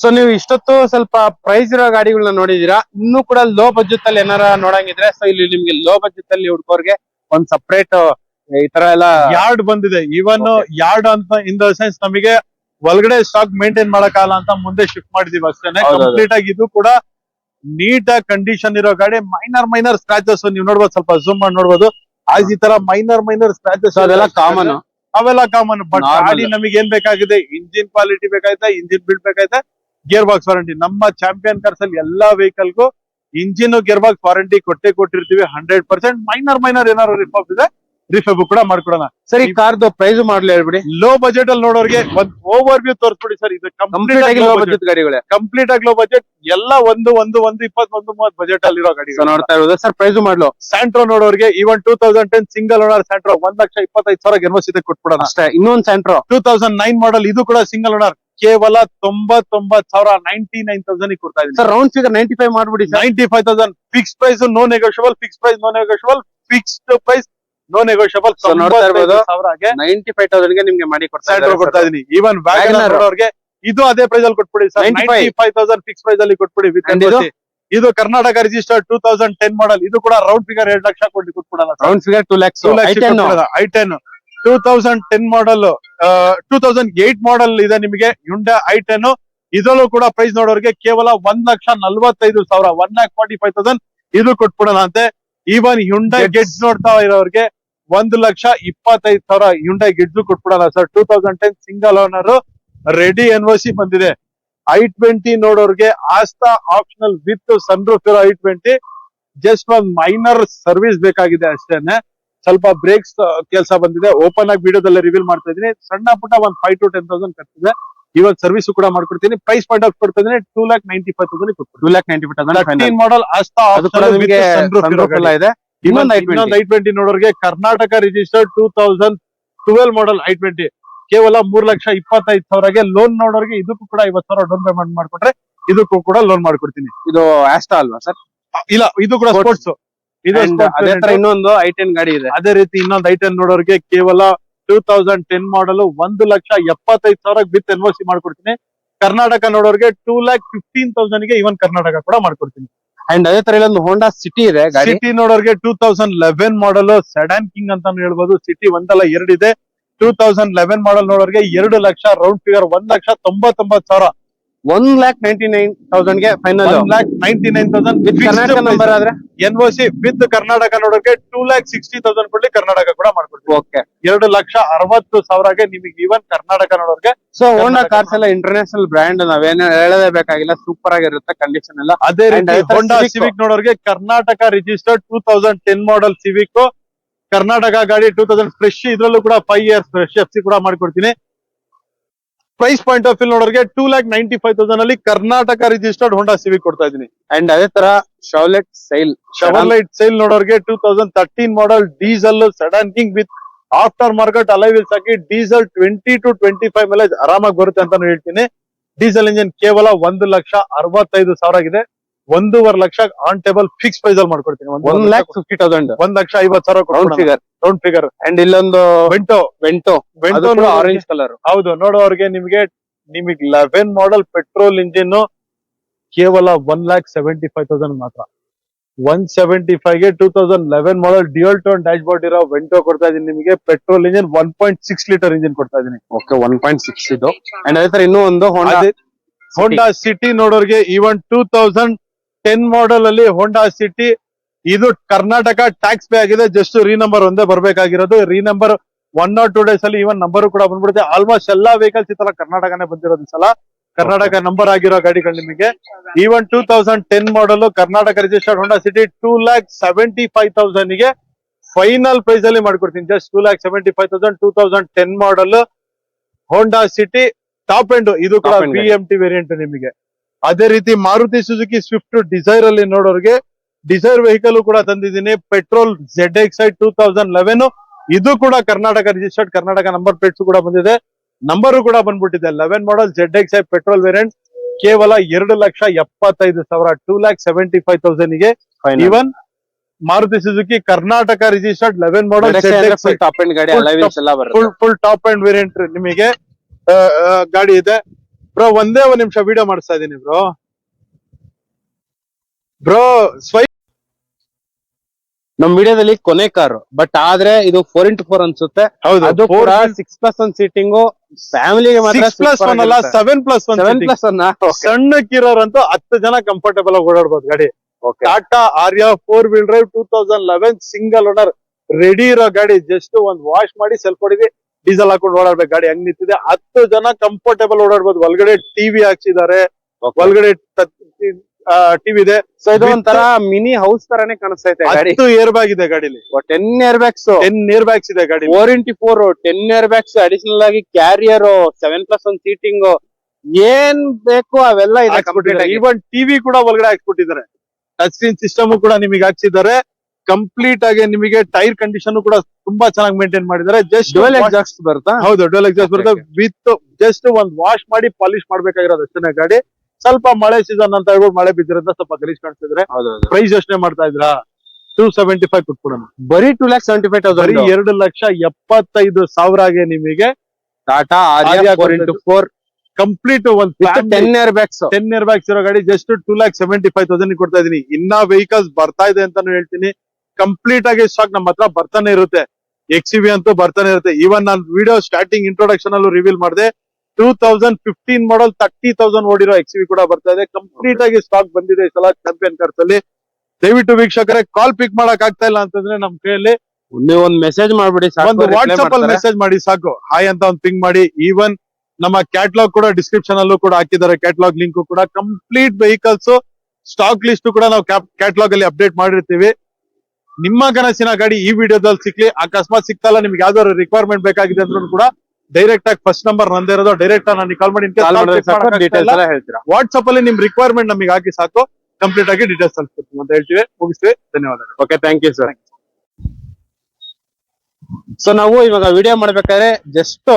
So ನೀವು ಇಷ್ಟೊತ್ತು ಸ್ವಲ್ಪ ಪ್ರೈಸ್ ಇರೋ ಗಾಡಿಗಳನ್ನ ನೋಡಿದೀರಾ? ಇನ್ನೂ ಕೂಡ ಲೋ ಬಜೆಟ್ ಅಲ್ಲಿ ಏನಾರ ನೋಡಂಗಿದ್ರೆ ಸೊ ಇಲ್ಲಿ ನಿಮ್ಗೆ ಲೋ ಬಜೆಟ್ ಅಲ್ಲಿ ಹುಡ್ಕೋರ್ಗೆ ಒಂದ್ ಸಪ್ರೇಟ್ ಈ ತರ ಎಲ್ಲ ಯಾರ್ಡ್ ಬಂದಿದೆ. ಇವನ್ ಯಾರ್ಡ್ ಅಂತ ಇನ್ ದ ಸೆನ್ಸ್ ನಮಗೆ ಒಳಗಡೆ ಸ್ಟಾಕ್ ಮೇಂಟೈನ್ ಮಾಡಕ್ಕಾಗಲ್ಲ ಅಂತ ಮುಂದೆ ಶಿಫ್ಟ್ ಮಾಡಿದೀವಿ ಅಷ್ಟೇನೆ. ಕಂಪ್ಲೀಟ್ ಆಗಿ ಇದು ಕೂಡ ನೀಟ್ ಆಗಿ ಕಂಡೀಷನ್ ಇರೋ ಗಾಡಿ. ಮೈನರ್ ಮೈನರ್ ಸ್ಕ್ರಾಚಸ್ ನೀವು ನೋಡ್ಬೋದು. ಸ್ವಲ್ಪ ಝೂಮ್ ಮಾಡಿ ನೋಡ್ಬೋದು. ಆಸ್ ಈ ತರ ಮೈನರ್ ಮೈನರ್ ಸ್ಕ್ರಾಚಸ್ ಅದೆಲ್ಲ ಕಾಮನ್ ಅವೆಲ್ಲ ಕಾಮನ್ ಬಟ್ ಗಾಡಿ ನಮಗೆ ಏನ್ ಬೇಕಾಗಿದೆ? ಇಂಜಿನ್ ಕ್ವಾಲಿಟಿ ಬೇಕಾಯ್ತಾ? ಇಂಜಿನ್ ಬಿಲ್ಡ್ ಬೇಕಾಯ್ತಾ? ಗೇರ್ ಬಾಕ್ಸ್ ವಾರಂಟಿ ನಮ್ಮ ಚಾಂಪಿಯನ್ ಕಾರ್ಸ್ ಅಲ್ಲಿ ಎಲ್ಲಾ ವೆಹಿಕಲ್ಗೂ ಇಂಜಿನ್ ಗೇರ್ ಬಾಕ್ಸ್ ವಾರಂಟಿ ಕೊಟ್ಟೆ ಕೊಟ್ಟಿರ್ತೀವಿ ಹಂಡ್ರೆಡ್ ಪರ್ಸೆಂಟ್ ಮೈನರ್ ಮೈನರ್ ಏನಾದ್ರು ರಿಫಾಪ್ ಇದೆ ರಿಫೆಬ್ ಕೂಡ ಮಾಡ್ಕೊಡೋಣ. ಸರಿ ಕಾರ್ದು ಪ್ರೈಸ್ ಮಾಡ್ಲಿ ಹೇಳ್ಬಿಡಿ. ಲೋ ಬಜೆಟ್ ಅಲ್ಲಿ ನೋಡೋರಿಗೆ ಒಂದ್ ಓವರ್ ವ್ಯೂ ತೋರಿಸ್ಬಿಡಿ ಸರ್. ಇದು ಕಂಪ್ಲೀಟ್ ಆಗಿ ಲೋ ಬಜೆಟ್ ಗಾಡಿಗಳೇ. ಕಂಪ್ಲೀಟ್ ಆಗಿ ಲೋ ಬಜೆಟ್ ಎಲ್ಲ ಒಂದು ಒಂದು ಒಂದು ಇಪ್ಪತ್ ಒಂದು ಮೂವತ್ ಬಜೆಟ್ ಅಲ್ಲಿರೋ ಗಾಡಿ ನೋಡ್ತಾ ಇರೋದು. ಸರ್ ಪ್ರೈಸ್ ಮಾಡ್ಲು? Santro ನೋಡೋರಿಗೆ even two thousand ten single owner Santro ಒಂದ್ ಲಕ್ಷ ಇಪ್ಪತ್ತೈದು ಸಾವಿರ ಗೆನ್ವಸಿದೆ ಕೊಟ್ಬಿಡೋಣ. ಅಷ್ಟೇ ಇನ್ನೊಂದ್ Santro two thousand nine model ಇದು ಕೂಡ ಸಿಂಗಲ್ ಓನರ್ ಕೇವಲ ತೊಂಬತ್ತೊಂಬತ್ ಸಾವಿರ ನೈನ್ಟಿ ನೈನ್ ತೌಸಂಡ್ ಕೊಡ್ತಾ ಇದ್ದೀನಿ. Sir round figure ninety five ಮಾಡ್ಬಿಡಿ ninety five thousand fix price no negotiable fix price no negotiable fixed price no negotiable ನೋಡ್ತಾ ಇರ್ಬೋದು. ನೈಂಟಿ ಫೈವ್ ತೌಸಂಡ್ಗೆ ನಿಮ್ಗೆ ಮಾಡಿ ಕೊಡ್ತಾ ಇದೀನಿ ಈವನ್ ವ್ಯಾಗನರ್ Wagoner. ಇದು ಅದೇ ಪ್ರೈಸ್ ಅಲ್ಲಿ ಕೊಟ್ಬಿಡಿ sir. Ninety five thousand fix price ಅಲ್ಲಿ ಕೊಟ್ಬಿಡಿ ವಿತ್ ಇದು? Karnataka register two thousand ten model ಇದು ಕೂಡ ರೌಂಡ್ ಫಿಗರ್ ಎರಡು ಲಕ್ಷ ಕೊಟ್ಟು ಕೊಟ್ಬಿಡಲ್ಲ round figure two lakhs I ten two thousand ten model two thousand eight model ಇದೆ ನಿಮಗೆ ಯುಂಡ ಐ ಟೆನ್ ಇದರಲ್ಲೂ ಕೂಡ ಪ್ರೈಸ್ ನೋಡೋರಿಗೆ ಕೇವಲ ಒಂದ್ ಲಕ್ಷ ನಲ್ವತ್ತೈದು ಸಾವಿರ one lakh forty five thousand ಇದು ಕೊಟ್ಬಿಡೋಣ ಅಂತೆ. ಈವನ್ ಹ್ಯುಂಡೈ ಗೆಡ್ಸ್ ನೋಡ್ತಾ ಇರೋರಿಗೆ ಒಂದು ಲಕ್ಷ ಇಪ್ಪತ್ತೈದು ಸಾವಿರ Hyundai Getz ಕೊಟ್ಬಿಡೋಣ sir two thousand ten single owner ready N C ಬಂದಿದೆ. ಐ ಟ್ವೆಂಟಿ ನೋಡೋರಿಗೆ ಆಸ್ತಾ ಆಪ್ಷನಲ್ ವಿತ್ ಸನ್ರೂಫ್ ಇರೋ ಐ ಟ್ವೆಂಟಿ ಜಸ್ಟ್ ಒಂದ್ ಮೈನರ್ ಸರ್ವಿಸ್ ಬೇಕಾಗಿದೆ ಅಷ್ಟೇನೆ. ಸ್ವಲ್ಪ ಬ್ರೇಕ್ಸ್ ಕೆಲಸ ಬಂದಿದೆ. ಓಪನ್ ಆಗಿ ವಿಡಿಯೋದಲ್ಲಿ ರಿವೀಲ್ ಮಾಡ್ತಾ ಇದೀನಿ ಸಣ್ಣ ಪುಟ್ಟ ಒಂದ್ ಫೈವ್ ಟು ಟೆನ್ ತೌಸಂಡ್ ಕಟ್ಟಿದೆ ಇವಾಗ ಸರ್ವಿಸ್ ಕೂಡ ಮಾಡ್ಕೊಡ್ತೀನಿ. ಪ್ರೈಸ್ ಪಾಯಿಂಟ್ ಆಫ್ ಕೊಡ್ತಾ ಇದೀನಿ two lakh ninety five thousand ಕೊಡ್ತೀನಿ two lakh ninety five model ಇದೆ. ಇನ್ನೊಂದು I twenty ನೋಡೋರಿಗೆ Karnataka registered two thousand twelve model I twenty ಕೇವಲ ಮೂರ್ ಲಕ್ಷ ಇಪ್ಪತ್ತೈದು ಸಾವಿರಗೆ ಲೋನ್ ನೋಡೋರಿಗೆ ಇದಕ್ಕೂ ಕೂಡ ಐವತ್ ಸಾವಿರ ಡೌನ್ ಪೇಮೆಂಟ್ ಮಾಡ್ಕೊಟ್ರೆ ಇದಕ್ಕೂ ಕೂಡ ಲೋನ್ ಮಾಡ್ಕೊಡ್ತೀನಿ. ಇದು ಆಸ್ಟಾ ಅಲ್ವಾ ಸರ್? ಇಲ್ಲ ಇದು ಕೂಡ ಸ್ಪೋರ್ಟ್ಸ್ ಅದೇ ತರ ಇನ್ನೊಂದು ಐ ಟೆನ್ ಗಾಡಿ ಇದೆ. ಅದೇ ರೀತಿ ಇನ್ನೊಂದು ಐಟನ್ ನೋಡೋರಿಗೆ ಕೇವಲ ಟೂ ತೌಸಂಡ್ ಟೆನ್ ಮಾಡಲ್ ಒಂದು ಲಕ್ಷ ಎಪ್ಪತ್ತೈದು ಸಾವಿರ ವಿತ್ ಎನ್ ಸಿ ಮಾಡ್ಕೊಡ್ತೀನಿ. ಕರ್ನಾಟಕ ನೋಡೋರಿಗೆ ಟೂ ಲ್ಯಾಕ್ ಫಿಫ್ಟೀನ್ ತೌಸಂಡ್ಗೆ ಇವನ್ ಕರ್ನಾಟಕ ಕೂಡ ಮಾಡ್ಕೊಡ್ತೀನಿ. ಅಂಡ್ ಅದೇ ತರ ಇಲ್ಲೊಂದು ಹೋಂಡಾ ಸಿಟಿ ಇದೆ ಗಾಡಿ. City ನೋಡೋರಿಗೆ two thousand eleven model sedan king ಅಂತ ಹೇಳ್ಬೋದು. ಸಿಟಿ ಒಂದಲ್ಲ ಎರಡಿದೆ. ಟೂ ತೌಸಂಡ್ ಲೆವೆನ್ ಮಾಡಲ್ ನೋಡೋರಿಗೆ ಎರಡು ಲಕ್ಷ ರೌಂಡ್ ಫಿಗರ್ ಒಂದ್ ಲಕ್ಷ ತೊಂಬತ್ತೊಂಬತ್ತು ಸಾವಿರ. One lakh ninety nine ತೌಸಂಡ್ಗೆ final one lakh ninety nine thousand with Karnataka number ಆದ್ರೆ? N O C with Karnataka ನೋಡೋಕೆ ಟೂ ಲ್ಯಾಕ್ ಸಿಕ್ಸ್ಟಿ ತೌಸಂಡ್ ಕೊಡ್ಲಿ ಕರ್ನಾಟಕ ಕೂಡ ಮಾಡ್ಕೊಡ್ತೀವಿ. ಓಕೆ ಎರಡು ಲಕ್ಷ ಅರವತ್ತು ಸಾವಿರಗೆ ನಿಮಗೆ ಇವನ್ ಕರ್ನಾಟಕ ನೋಡೋರ್ಗೆ ಸೊ ಹೋಂಡಾ ಕಾರ್ಸ್ ಎಲ್ಲ ಇಂಟರ್ನ್ಯಾಷನಲ್ ಬ್ರ್ಯಾಂಡ್ ನಾವೇನು ಹೇಳದೇ ಬೇಕಾಗಿಲ್ಲ ಸೂಪರ್ ಆಗಿರುತ್ತೆ ಕಂಡೀಷನ್ ಎಲ್ಲ. ಅದೇ ರೀತಿ Honda. Civic ನೋಡೋರ್ಗೆ Karnataka registered two thousand ten model Civic Karnataka ಗಾಡಿ ಟೂ ತೌಸಂಡ್ ಫ್ರೆಶ್ ಇದ್ರಲ್ಲೂ ಕೂಡ five years fresh F C ಕೂಡ ಮಾಡ್ಕೊಡ್ತೀನಿ. Price point of view ನೋಡೋರ್ಗೆ two lakh ninety five thousand ಅಲ್ಲಿ ಕರ್ನಾಟಕ ರಿಜಿಸ್ಟರ್ಡ್ ಹೋಂಡಾ ಸಿವಿ ಕೊಡ್ತಾ ಇದೀನಿ ಅಂಡ್ ಅದೇ ತರ Chevrolet Sail Chevrolet Sail ನೋಡೋರಿಗೆ two thousand thirteen model diesel sedan king with aftermarket alloy wheels hockey diesel twenty to twenty five mileage ಆರಾಮಾಗಿ ಬರುತ್ತೆ ಅಂತಾನು ಹೇಳ್ತೀನಿ. Diesel engine ಕೇವಲ ಒಂದು ಲಕ್ಷ ಅರವತ್ತೈದು ಸಾವಿರ ಆಗಿದೆ. ಒಂದೂವರೆ lakh on table fix price ಅಲ್ಲಿ ಮಾಡ್ಕೊಡ್ತೀನಿ. ಒನ್ ಲ್ಯಾಕ್ ಫಿಫ್ಟಿ ತೌಸಂಡ್ ಒಂದ್ ಲಕ್ಷ ಐವತ್ ಸಾವಿರ round figure round figure and ಇಲ್ಲೊಂದು Vento Vento Vento orange colour ಹೌದು ನೋಡೋರ್ಗೆ ನಿಮ್ಗೆ ನಿಮಗೆ ಲೆವೆನ್ ಮಾಡೆಲ್ ಪೆಟ್ರೋಲ್ ಇಂಜಿನ್ ಕೇವಲ one lakh seventy five thousand ಮಾತ್ರ. One seventy ಫೈವ್ಗೆ two thousand eleven model dual tone dashboard ಇರೋ ವೆಂಟೋ ಕೊಡ್ತಾ ಇದೀನಿ ನಿಮಗೆ. Petrol engine one point six litre engine ಕೊಡ್ತಾ ಇದೀನಿ. ಓಕೆ ಒನ್ ಪಾಯಿಂಟ್ ಸಿಕ್ಸ್ ಇದು. ಅಂಡ್ ಅದೇ ತರ ಇನ್ನೂ ಒಂದು Honda City ನೋಡೋರ್ಗೆ even two thousand ten model ಅಲ್ಲಿ ಹೋಂಡಾ ಸಿಟಿ ಇದು ಕರ್ನಾಟಕ ಟ್ಯಾಕ್ಸ್ ಪೇ ಆಗಿದೆ. ಜಸ್ಟ್ ರೀ ನಂಬರ್ ಒಂದೇ ಬರ್ಬೇಕಾಗಿರೋದು. Re number one or two days ಅಲ್ಲಿ ಇವನ್ ನಂಬರ್ ಕೂಡ ಬಂದ್ಬಿಡುತ್ತೆ. ಆಲ್ಮೋಸ್ಟ್ ಎಲ್ಲಾ ವೆಹಿಕಲ್ಸ್ ಈ ತರ ಕರ್ನಾಟಕನೇ ಬಂದಿರೋದು ಸಲ. ಕರ್ನಾಟಕ ನಂಬರ್ ಆಗಿರೋ ಗಾಡಿಗಳು ನಿಮಗೆ. Even two thousand ten model Karnataka registered Honda City two lakh seventy five ತೌಸಂಡ್ಗೆ final price ಅಲ್ಲಿ ಮಾಡ್ಕೊಡ್ತೀನಿ. Just two lakh seventy five thousand two thousand ten model Honda City top end ಇದು ಕೂಡ ಬಿ ಎಂ ಟಿ ವೇರಿಯಂಟ್ ನಿಮಗೆ. ಅದೇ ರೀತಿ Maruti Suzuki Swift Dzire ಅಲ್ಲಿ ನೋಡೋರಿಗೆ desire vehicle ಕೂಡ ತಂದಿದ್ದೀನಿ. Petrol Z X I two thousand eleven ಇದು ಕೂಡ Karnataka registered Karnataka number plates ಕೂಡ ಬಂದಿದೆ. ನಂಬರ್ ಕೂಡ ಬಂದ್ಬಿಟ್ಟಿದೆ. Eleven model Z X I petrol variant ಕೇವಲ ಎರಡು ಲಕ್ಷ ಎಪ್ಪತ್ತೈದು ಸಾವಿರ two lakh seventy five ತೌಸಂಡ್ಗೆ even Maruti Suzuki Karnataka registered eleven model full full top end variant ನಿಮಗೆ ಗಾಡಿ ಇದೆ. ಬ್ರೋ ಒಂದೇ ಒಂದ್ ನಿಮಿಷ ವಿಡಿಯೋ ಮಾಡಿಸ್ತಾ ಇದೀನಿ ಬ್ರೋ ಬ್ರೋ ಸ್ವೈ ನಮ್ ವಿಡಿಯೋದಲ್ಲಿ ಕೊನೆ ಕಾರ್ ಬಟ್ ಆದ್ರೆ ಇದು ಫೋರ್ ಇಂಟು ಫೋರ್ ಅನ್ಸುತ್ತೆ. ಹೌದು ಅದು ಕೂಡ ಸಿಕ್ಸ್ ಪ್ಲಸ್ ಒನ್ ಸೀಟಿಂಗು ಫ್ಯಾಮಿಲಿಗೆ ಮಾತ್ರ ಸಿಕ್ಸ್ ಪ್ಲಸ್ ಒನ್ ಅಲ್ಲ seven plus one plus one ಸಣ್ಣಕ್ಕಿರೋರಂತೂ ಹತ್ತು ಜನ ಕಂಫರ್ಟೇಬಲ್ ಆಗಿ ಓಡಾಡ್ಬೋದು ಗಾಡಿ. Tata Aria four wheel drive two thousand eleven single owner ready ಇರೋ ಗಾಡಿ. ಜಸ್ಟ್ ಒಂದ್ ವಾಶ್ ಮಾಡಿ ಸೆಲ್ಫ್ ಹೊಡಿವಿ ಡೀಸೆಲ್ ಹಾಕೊಂಡು ಓಡಾಡ್ಬೇಕು ಗಾಡಿ ಹಂಗ್ ನಿಂತಿದೆ. ಹತ್ತು ಜನ ಕಂಫರ್ಟೇಬಲ್ ಓಡಾಡ್ಬೋದು. ಒಳಗಡೆ ಟಿವಿ ಹಾಕ್ಸಿದ್ದಾರೆ. ಒಳಗಡೆ ಟಿವಿ ಇದೆ. ಸೊ ಇದು ಒಂಥರ ಮಿನಿ ಹೌಸ್ ತರಾನೇ ಕಾಣಿಸ್ತಾ ಇದೆ ಗಾಡಿ. ಹತ್ತು ಏರ್ ಬ್ಯಾಗ್ ಇದೆ ಗಾಡಿಲಿ. Ten air bags ten air bags ಇದೆ ಗಾಡಿ four into four ten air bags additional ಆಗಿ carrier seven plus one seating ಏನ್ ಬೇಕು ಅವೆಲ್ಲ ಇದೆ ಈವನ್ ಟಿವಿ ಕೂಡ ಒಳಗಡೆ ಹಾಕ್ಸ್ಬಿಟ್ಟಿದ್ದಾರೆ. ಟಚ್ ಸ್ಕ್ರೀನ್ ಸಿಸ್ಟಮ್ ಕೂಡ ನಿಮಗೆ ಹಾಕ್ಸಿದ್ದಾರೆ. ಕಂಪ್ಲೀಟ್ ಆಗಿ ನಿಮಗೆ ಟೈರ್ ಕಂಡೀಷನ್ ಕೂಡ ತುಂಬಾ ಚೆನ್ನಾಗಿ ಮೇಂಟೈನ್ ಮಾಡಿದ್ದಾರೆ. ಜಸ್ಟ್ ಡುವೆಲ್ ಎಕ್ಸಾಸ್ಟ್ ಬರುತ್ತಾ? ಹೌದು ಡುವೆಲ್ ಎಕ್ಸಾಸ್ಟ್ ಬರ್ತಾ ಬರುತ್ತೆ. ವಿತ್ ಜಸ್ಟ್ ಒಂದ್ ವಾಶ್ ಮಾಡಿ ಪಾಲಿಶ್ ಮಾಡ್ಬೇಕಾಗಿರೋದು ಅಷ್ಟೇ ಗಾಡಿ. ಸ್ವಲ್ಪ ಮಳೆ ಸೀಸನ್ ಅಂತ ಹೇಳ್ಬೋದು ಮಳೆ ಬಿದ್ದಿರೋದ್ರಿಂದ ಸ್ವಲ್ಪ ಗಲೀಜ್ ಕಾಣಿಸ್ತಿದ್ರೆ ಪ್ರೈಸ್ ಯೋಚನೆ ಮಾಡ್ತಾ ಇದ್ರಾ ಟೂ ಸೆವೆಂಟಿ ಫೈವ್ ಕೊಟ್ಬಿಡೋಣ. ಬರೀ ಟೂ ಲ್ಯಾಕ್ ಸೆವೆಂಟಿ ಫೈವ್ ಬರೀ ತೌಸಂಡ್ ಎರಡು ಲಕ್ಷ ಎಪ್ಪತ್ತೈದು ಸಾವಿರಗೆ ನಿಮಗೆ Tata Aria four into four complete ಒಂದ್ ten air bags ten air bags ಇರೋ ಗಾಡಿ just two lakh seventy five thousand ಕೊಡ್ತಾ ಇದೀನಿ ಇನ್ನ ವೆಹಿಕಲ್ಸ್ ಬರ್ತಾ ಇದೆ ಅಂತಾನು ಹೇಳ್ತೀನಿ. ಕಂಪ್ಲೀಟ್ ಆಗಿ ಸ್ಟಾಕ್ ನಮ್ಮ ಹತ್ರ ಬರ್ತಾನೆ ಇರುತ್ತೆ. ಎಕ್ಸ್ ವಿ ಅಂತೂ ಬರ್ತಾನೆ ಇರುತ್ತೆ. ಈವನ್ ನಾನು ವಿಡಿಯೋ ಸ್ಟಾರ್ಟಿಂಗ್ ಇಂಟ್ರೊಡಕ್ಷನ್ ಅಲ್ಲೂ ರಿವೀಲ್ ಮಾಡಿದೆ. Two thousand fifteen model thirty thousand ಓಡಿರೋ X V ಕೂಡ ಬರ್ತಾ ಇದೆ. ಕಂಪ್ಲೀಟ್ ಆಗಿ ಸ್ಟಾಕ್ ಬಂದಿದೆ ಈ ಸಲ ಚಾಂಪಿಯನ್ ಕಾರ್ಸ್ ಅಲ್ಲಿ. ದಯವಿಟ್ಟು ವೀಕ್ಷಕರೇ ಕಾಲ್ ಪಿಕ್ ಮಾಡಕ್ ಆಗ್ತಾ ಇಲ್ಲ ಅಂತಂದ್ರೆ ನಮ್ ಕೈಯಲ್ಲಿ ನೀವು ಒಂದ್ ಮೆಸೇಜ್ ಮಾಡ್ಬಿಡಿ ಒಂದು ವಾಟ್ಸ್ಆಪ್ ಅಲ್ಲಿ ಮೆಸೇಜ್ ಮಾಡಿ ಸಾಕು. ಹಾಯ್ ಅಂತ ಒಂದು ಪಿಂಗ್ ಮಾಡಿ. ಈವನ್ ನಮ್ಮ ಕ್ಯಾಟ್ಲಾಗ್ ಕೂಡ ಡಿಸ್ಕ್ರಿಪ್ಷನ್ ಅಲ್ಲೂ ಕೂಡ ಹಾಕಿದ್ದಾರೆ. ಕ್ಯಾಟ್ಲಾಗ್ ಲಿಂಕ್ ಕೂಡ. ಕಂಪ್ಲೀಟ್ ವೆಹಿಕಲ್ಸ್ ಸ್ಟಾಕ್ ಲಿಸ್ಟ್ ಕೂಡ ನಾವು ಕ್ಯಾಟ್ಲಾಗ್ ಅಲ್ಲಿ ಅಪ್ಡೇಟ್ ಮಾಡಿರ್ತೀವಿ. ನಿಮ್ಮ ಕನಸಿನ ಗಾಡಿ ಈ ವಿಡಿಯೋದಲ್ಲಿ ಸಿಕ್ಲಿ. ಅಕಸ್ಮಾತ್ ಸಿಕ್ತಲ್ಲ ನಿಮ್ಗೆ ಯಾವ್ದಾದ್ರು ರಿಕ್ವೈರ್ಮೆಂಟ್ ಬೇಕಾಗಿದೆ ಅಂದ್ರೂ ಕೂಡ ಡೈರೆಕ್ಟ್ ಆಗಿ ಫಸ್ಟ್ ನಂಬರ್ ನಂದೇ ಇರೋದು. ಡೈರೆಕ್ಟ್ ನಾನು ಕಾಲ್ ಮಾಡಿ ವಾಟ್ಸ್ಆಪ್ ಅಲ್ಲಿ ನಿಮ್ ರಿಕ್ವೈರ್ಮೆಂಟ್ ನಮಗೆ ಹಾಕಿ ಸಾಕು. ಕಂಪ್ಲೀಟ್ ಆಗಿ ಡೀಟೇಲ್ಸ್ ತಲುಪಿಸ್ತೀವಿ ಅಂತ ಹೇಳ್ತೀವಿ. ಮುಗಿಸ್ತೀವಿ. ಧನ್ಯವಾದಗಳು. Okay thank you sir so ನಾವು ಇವಾಗ ವಿಡಿಯೋ ಮಾಡ್ಬೇಕಾದ್ರೆ ಜಸ್ಟ್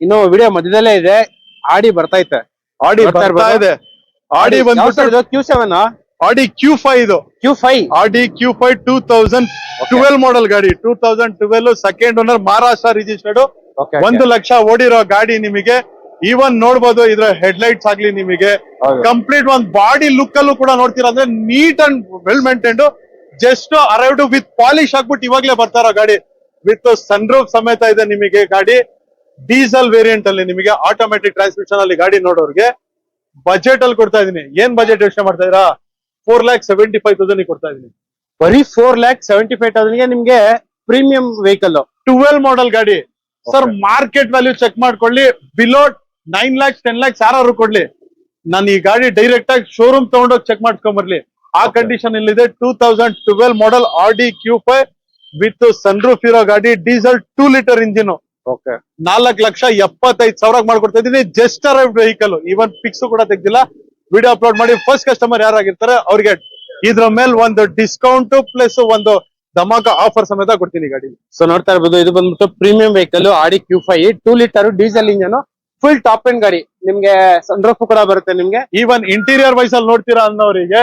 ಇನ್ನು ವಿಡಿಯೋ ಮಧ್ಯದಲ್ಲೇ ಇದೆ. ಆಡಿ ಬರ್ತೈತೆ ಆಡಿ ಬರ್ತಾ ಬರ್ತಾ ಇದೆ. ಆಡಿ ಬಂದ್ಬಿಟ್ಟು Q seven Audi Q five ಇದು Q five D Q five two thousand twelve model ಗಾಡಿ. Two thousand twelve second owner Maharashtra registered ಒಂದು ಲಕ್ಷ ಓಡಿರೋ ಗಾಡಿ ನಿಮಗೆ. ಈವನ್ ನೋಡ್ಬೋದು ಇದ್ರ ಹೆಡ್ ಲೈಟ್ಸ್ ಆಗ್ಲಿ ನಿಮಗೆ. ಕಂಪ್ಲೀಟ್ ಒಂದ್ ಬಾಡಿ ಲುಕ್ ಅಲ್ಲೂ ಕೂಡ ನೋಡ್ತೀರಾ ಅಂದ್ರೆ neat and well maintained just arrived with polish ಆಗ್ಬಿಟ್ಟು ಇವಾಗ್ಲೇ ಬರ್ತಾರೋ ಗಾಡಿ. ವಿತ್ ಸನ್ರೂಫ್ ಸಮೇತ ಇದೆ ನಿಮಗೆ ಗಾಡಿ. ಡೀಸೆಲ್ ವೇರಿಯಂಟ್ ಅಲ್ಲಿ ನಿಮಗೆ ಆಟೋಮೆಟಿಕ್ ಟ್ರಾನ್ಸ್ಮಿಷನ್ ಅಲ್ಲಿ ಗಾಡಿ ನೋಡೋರ್ಗೆ. ಬಜೆಟ್ ಅಲ್ಲಿ ಕೊಡ್ತಾ ಇದೀನಿ. ಏನ್ ಬಜೆಟ್ ಯೋಚನೆ ಮಾಡ್ತಾ ಇದೀರಾ four lakh seventy five thousand ಕೊಡ್ತಾ ಇದೀನಿ ಬರೀ ಫೋರ್ ಲ್ಯಾಕ್ ಸೆವೆಂಟಿ ಫೈವ್ ತೌಸಂಡ್ಗೆ ನಿಮ್ಗೆ ಪ್ರೀಮಿಯಂ ವೆಹಿಕಲ್ ಟುವೆಲ್ ಮಾಡೆಲ್ ಗಾಡಿ. ಸರ್ ಮಾರ್ಕೆಟ್ ವ್ಯಾಲ್ಯೂ ಚೆಕ್ ಮಾಡ್ಕೊಳ್ಳಿ. Below nine lakhs ten lakhs ಯಾರು ಕೊಡ್ಲಿ. ನಾನು ಈ ಗಾಡಿ ಡೈರೆಕ್ಟ್ ಆಗಿ ಶೋರೂಮ್ ತಗೊಂಡೋಗಿ ಚೆಕ್ ಮಾಡ್ಕೊಂಬರ್ಲಿ ಆ Okay. ಕಂಡೀಷನ್ ಇಲ್ಲಿದೆ. Two thousand twelve model Audi Q five with sunroof ಇರೋ ಗಾಡಿ diesel two litre engine okay ನಾಲ್ಕು ಲಕ್ಷ ಎಪ್ಪತ್ತೈದು ಸಾವಿರ ಮಾಡ್ಕೊಡ್ತಾ ಇದೀನಿ just arrive vehicle even pics ಕೂಡ ತೆಗ್ದಿಲ್ಲ. ವಿಡಿಯೋ ಅಪ್ಲೋಡ್ ಮಾಡಿ ಫಸ್ಟ್ ಕಸ್ಟಮರ್ ಯಾರಾಗಿರ್ತಾರೆ ಅವ್ರಿಗೆ ಇದ್ರ ಮೇಲೆ ಒಂದು ಡಿಸ್ಕೌಂಟ್ ಪ್ಲಸ್ ಒಂದು ಧಮಾಕ ಆಫರ್ ಸಮೇತ ಕೊಡ್ತೀನಿ ಗಾಡಿ ಸೊ ನೋಡ್ತಾ ಇರ್ಬೋದು ಇದು ಬಂದ್ಬಿಟ್ಟು premium vehicle Audi Q five two litre diesel engine full top end ಗಾಡಿ. ನಿಮ್ಗೆ ಸನ್ರೂಫ್ ಕೂಡ ಬರುತ್ತೆ ನಿಮ್ಗೆ. ಈವನ್ ಇಂಟೀರಿಯರ್ ವೈಸ್ ಅಲ್ಲಿ ನೋಡ್ತೀರಾ ಅನ್ನೋರಿಗೆ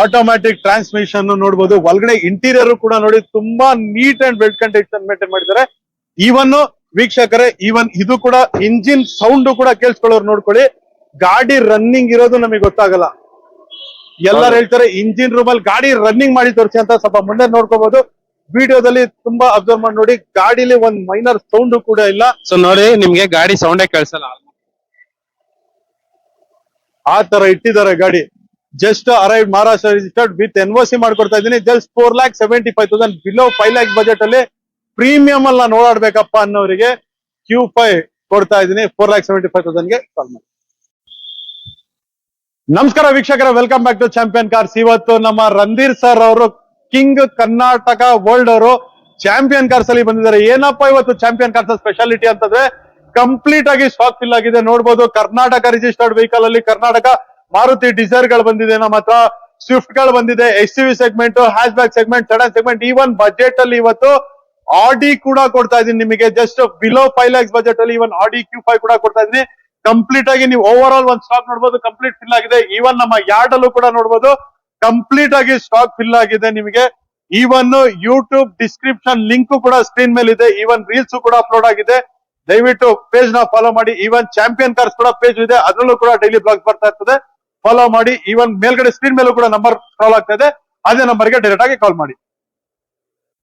ಆಟೋಮ್ಯಾಟಿಕ್ ಟ್ರಾನ್ಸ್ಮಿಷನ್ ನೋಡ್ಬೋದು. ಒಳಗಡೆ ಇಂಟೀರಿಯರ್ ಕೂಡ ನೋಡಿ ತುಂಬಾ neat and well condition maintain ಮಾಡಿದ್ದಾರೆ. ಈವನ್ ವೀಕ್ಷಕರೇ ಈವನ್ ಇದು ಕೂಡ ಇಂಜಿನ್ ಸೌಂಡ್ ಕೂಡ ಕೇಳಿಸ್ಕೊಳ್ಳೋರು ನೋಡ್ಕೊಳ್ಳಿ. ಗಾಡಿ ರನ್ನಿಂಗ್ ಇರೋದು ನಮಗೆ ಗೊತ್ತಾಗಲ್ಲ. ಎಲ್ಲರೂ ಹೇಳ್ತಾರೆ ಇಂಜಿನ್ ರೂಮ್ ಅಲ್ಲಿ ಗಾಡಿ ರನ್ನಿಂಗ್ ಮಾಡಿ ತೋರಿಸಿ ಅಂತ ಸ್ವಲ್ಪ ಮುಂದೆ ನೋಡ್ಕೋಬಹುದು ವಿಡಿಯೋದಲ್ಲಿ ತುಂಬಾ ಅಬ್ಸರ್ವ್ ಮಾಡಿ ನೋಡಿ ಗಾಡಿಲಿ ಒಂದ್ ಮೈನರ್ ಸೌಂಡ್ ಕೂಡ ಇಲ್ಲ. ಸೊ ನೋಡಿ ನಿಮ್ಗೆ ಗಾಡಿ ಸೌಂಡೇ ಕೇಳಿಸಲ್ಲ. ಆ ತರ ಇಟ್ಟಿದ್ದಾರೆ ಗಾಡಿ. Just arrive Maharashtra registered with N C ಮಾಡ್ಕೊಡ್ತಾ ಇದೀನಿ just four lakh seventy five thousand below five lakh budget ಅಲ್ಲಿ ಪ್ರೀಮಿಯಂ ಅಲ್ಲ ನೋಡಾಡ್ಬೇಕಪ್ಪ ಅನ್ನೋರಿಗೆ ಕ್ಯೂ ಫೈವ್ ಕೊಡ್ತಾ ಇದೀನಿ ಫೋರ್ ಲ್ಯಾಕ್ ಸೆವೆಂಟಿ ಫೈವ್ ತೌಸಂಡ್ಗೆ ಕಾಲ್ ಮಾಡಿ. ನಮಸ್ಕಾರ ವೀಕ್ಷಕರ welcome back to Champion Cars ಇವತ್ತು ನಮ್ಮ ರಂಧೀರ್ ಸರ್ ಅವರು ಕಿಂಗ್ ಕರ್ನಾಟಕ ವರ್ಲ್ಡ್ ಅವರು ಚಾಂಪಿಯನ್ ಕಾರ್ಸ್ ಅಲ್ಲಿ ಬಂದಿದ್ದಾರೆ. ಏನಪ್ಪಾ ಇವತ್ತು ಚಾಂಪಿಯನ್ ಕಾರ್ಸ್ ಸ್ಪೆಷಾಲಿಟಿ ಅಂತಂದ್ರೆ ಕಂಪ್ಲೀಟ್ ಆಗಿ ಸ್ಟಾಕ್ ಫಿಲ್ ಆಗಿದೆ. ನೋಡ್ಬೋದು ಕರ್ನಾಟಕ ರಿಜಿಸ್ಟರ್ಡ್ ವೆಹಿಕಲ್ ಅಲ್ಲಿ ಕರ್ನಾಟಕ ಮಾರುತಿ ಡಿಸೈರ್ಗಳು ಬಂದಿದೆ. ನಮ್ಮ ಹತ್ರ ಸ್ವಿಫ್ಟ್ಗಳು ಬಂದಿದೆ SUV segment hatchback segment sedan segment even budget ಅಲ್ಲಿ ಇವತ್ತು ಆಡಿ ಕೂಡ ಕೊಡ್ತಾ ಇದೀನಿ ನಿಮಗೆ. Just below five lakhs budget ಅಲ್ಲಿ ಇವನ್ ಆಡಿ ಕ್ಯೂ ಫೈವ್ ಕೂಡ ಕೊಡ್ತಾ ಇದೀನಿ ಕಂಪ್ಲೀಟ್ ಆಗಿ ನೀವು ಓವರ್ ಆಲ್ ಒಂದು ಸ್ಟಾಕ್ ನೋಡ್ಬೋದು ಕಂಪ್ಲೀಟ್ ಫಿಲ್ ಆಗಿದೆ. ಈವನ್ ನಮ್ಮ ಯಾರ್ಡ್ ಅಲ್ಲೂ ಕೂಡ ನೋಡ್ಬೋದು. ಕಂಪ್ಲೀಟ್ ಆಗಿ ಸ್ಟಾಕ್ ಫಿಲ್ ಆಗಿದೆ ನಿಮಗೆ. ಈವನ್ ಯೂಟ್ಯೂಬ್ ಡಿಸ್ಕ್ರಿಪ್ಷನ್ ಲಿಂಕ್ ಕೂಡ ಸ್ಕ್ರೀನ್ ಮೇಲೆ ಇದೆ ಈವನ್ ರೀಲ್ಸ್ ಕೂಡ ಅಪ್ಲೋಡ್ ಆಗಿದೆ. ದಯವಿಟ್ಟು ಪೇಜ್ನ ಫಾಲೋ ಮಾಡಿ. ಈವನ್ ಚಾಂಪಿಯನ್ ಕಾರ್ಸ್ ಕೂಡ ಪೇಜ್ ಇದೆ. ಅದರಲ್ಲೂ ಕೂಡ ಡೈಲಿ ಬ್ಲಾಗ್ ಬರ್ತಾ ಇರ್ತದೆ. ಫಾಲೋ ಮಾಡಿ. ಈವನ್ ಮೇಲ್ಗಡೆ ಸ್ಕ್ರೀನ್ ಮೇಲೂ ಕೂಡ ನಂಬರ್ ಕಾಲ್ ಆಗ್ತಾ ಇದೆ. ಅದೇ ನಂಬರ್ಗೆ ಡೈರೆಕ್ಟ್ ಆಗಿ ಕಾಲ್ ಮಾಡಿ.